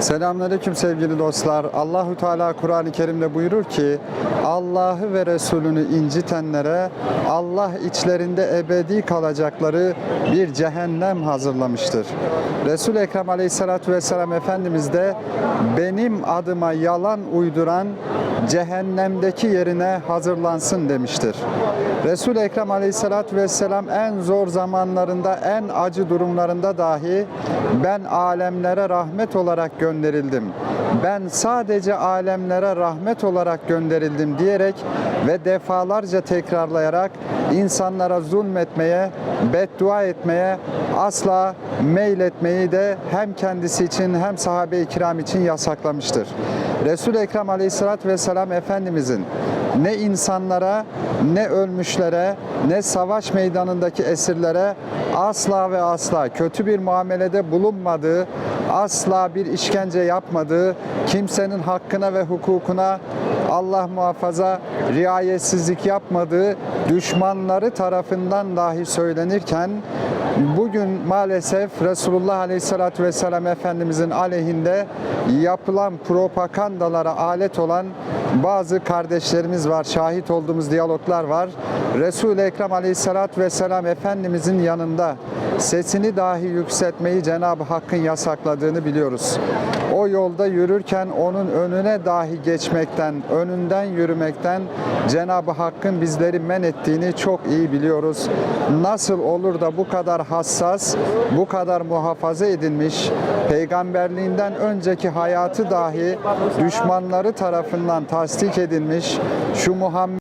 Selamünaleyküm sevgili dostlar. Allahu Teala Kur'an-ı Kerim'de buyurur ki Allah'ı ve Resulünü incitenlere Allah içlerinde ebedi kalacakları bir cehennem hazırlamıştır. Resul Ekrem Aleyhisselatü Vesselam Efendimiz de benim adıma yalan uyduran cehennemdeki yerine hazırlansın demiştir. Resul Ekrem Aleyhisselatü Vesselam en zor zamanlarında, en acı durumlarında dahi ben alemlere rahmet olarak gönderildim. Ben sadece alemlere rahmet olarak gönderildim diyerek ve defalarca tekrarlayarak insanlara zulmetmeye, beddua etmeye, asla meyletmeyi de hem kendisi için hem sahabe-i kiram için yasaklamıştır. Resul-i Ekrem Aleyhisselatü Vesselam Efendimizin ne insanlara, ne ölmüşlere, ne savaş meydanındaki esirlere asla ve asla kötü bir muamelede bulunmadığı, asla bir işkence yapmadığı, kimsenin hakkına ve hukukuna Allah muhafaza riayetsizlik yapmadığı düşmanları tarafından dahi söylenirken bugün maalesef Resulullah Aleyhisselatü Vesselam Efendimizin aleyhinde yapılan propagandalara alet olan bazı kardeşlerimiz var, şahit olduğumuz diyaloglar var. Resul-i Ekrem Aleyhisselatü Vesselam Efendimizin yanında sesini dahi yükseltmeyi Cenab-ı Hakk'ın yasakladığını biliyoruz. O yolda yürürken onun önüne dahi geçmekten, önünden yürümekten Cenab-ı Hakk'ın bizleri men ettiğini çok iyi biliyoruz. Nasıl olur da bu kadar hassas, bu kadar muhafaza edilmiş, peygamberliğinden önceki hayatı dahi düşmanları tarafından tasdik edilmiş şu Muhammed